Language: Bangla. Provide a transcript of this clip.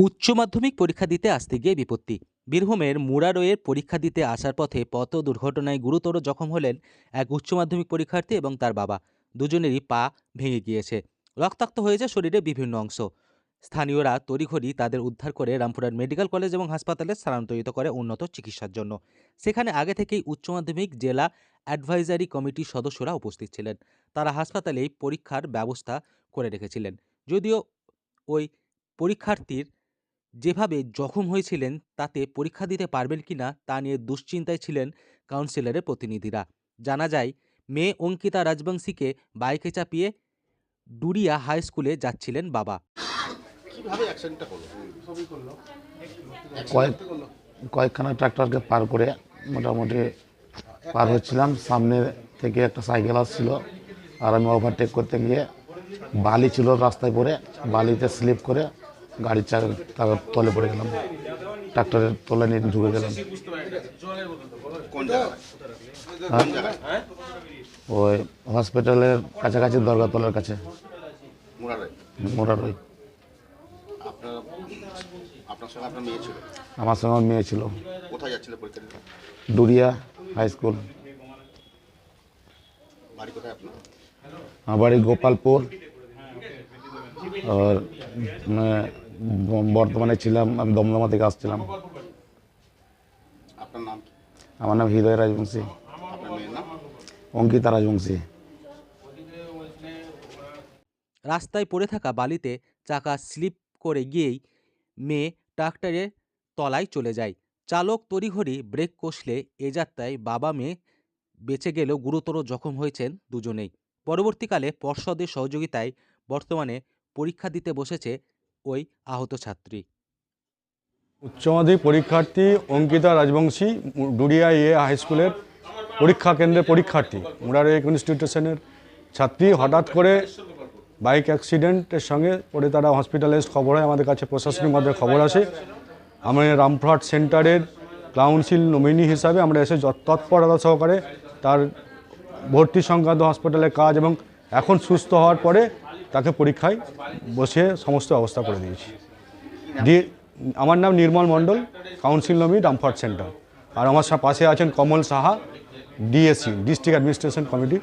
উচ্চ মাধ্যমিক পরীক্ষা দিতে আসতে গিয়ে বিপত্তি। বীরভূমের মুরারোয়ের পরীক্ষা দিতে আসার পথে পথ দুর্ঘটনায় গুরুতর জখম হলেন এক উচ্চ মাধ্যমিক পরীক্ষার্থী এবং তার বাবা। দুজনেরই পা ভেঙে গিয়েছে। রক্তাক্ত হয়েছে শরীরের বিভিন্ন অংশ। স্থানীয়রা তড়িঘড়ি তাদের উদ্ধার করে রামপুরহাট মেডিকেল কলেজ এবং হাসপাতালে স্থানান্তরিত করে উন্নত চিকিৎসার জন্য। সেখানে আগে থেকেই উচ্চ মাধ্যমিক জেলা অ্যাডভাইজারি কমিটির সদস্যরা উপস্থিত ছিলেন। তারা হাসপাতালেই পরীক্ষার ব্যবস্থা করে রেখেছিলেন। যদিও ওই পরীক্ষার্থীর যেভাবে জখম হয়েছিলেন তাতে পরীক্ষা দিতে পারবেন কি না তা নিয়ে দুশ্চিন্তায় ছিলেন কাউন্সিলরের প্রতিনিধিরা। জানা যায় মেয়ে অঙ্কিতা রাজবংশীকে বাইকে চাপিয়ে ডুরিয়া হাই স্কুলে যাচ্ছিলেন বাবা। কয়েক কয়েকখানা ট্রাক্টরকে পার করে মোটামুটি পার হচ্ছিলাম। সামনে থেকে একটা সাইকেল আসছিল আর আমি ওভারটেক করতে গিয়ে বালি ছিল রাস্তায় পড়ে বালিতে স্লিপ করে গাড়ির তার তলে পড়ে গেলাম। ট্রাক্টরের তলে নিয়ে ঢুকে গেলাম। হ্যাঁ? ওই হসপিটালের কাছাকাছি দরগাতলার কাছে। মুরারে মোটার ওই আপনার আপনার সঙ্গে আপনার মেয়ে ছিল আমার সঙ্গে আমার মেয়ে ছিল। ডুরিয়া হাই স্কুল আমার বাড়ি গোপালপুর। আর মানে বর্তমানে ছিলাম আমি দমদমা থেকে আসছিলাম আপনার নাম কি? আমার নাম হৃদয় রাজবংশী। অঙ্কিতা রাজবংশী। রাস্তায় পড়ে থাকা বালিতে চাকা স্লিপ করে গিয়েই মেয়ে ট্রাক্টরের তলায় চলে যায়। চালক তড়িঘড়ি ব্রেক কষলে এ যাত্রায় বাবা মেয়ে বেঁচে গেলেও গুরুতর জখম হয়েছেন দুজনেই। পরবর্তীকালে পর্ষদের সহযোগিতায় বর্তমানে পরীক্ষা দিতে বসেছে ওই আহত ছাত্রী। উচ্চ মাধ্যমিক পরীক্ষার্থী অঙ্কিতা রাজবংশী ডুরিয়া ইয়ে হাই স্কুলের পরীক্ষা কেন্দ্রের পরীক্ষার্থী মুরারে ইনস্টিটিউশনের ছাত্রী। হঠাৎ করে বাইক অ্যাক্সিডেন্টের সঙ্গে পরে তারা হসপিটালে খবর হয়। আমাদের কাছে প্রশাসনিক মাধ্যমে খবর আসে। আমরা রামপুরহাট সেন্টারের কাউন্সিল নমিনি হিসাবে আমরা এসে তৎপরতা সহকারে তার ভর্তি সংক্রান্ত হসপিটালের কাজ এবং এখন সুস্থ হওয়ার পরে তাকে পরীক্ষায় বসে সমস্ত ব্যবস্থা করে দিয়েছি। দিয়ে আমার নাম নির্মল মণ্ডল, কাউন্সিল নমি রামফার্ট সেন্টার। আর আমার পাশে আছেন Kamal Saha, DSC, district administration committee.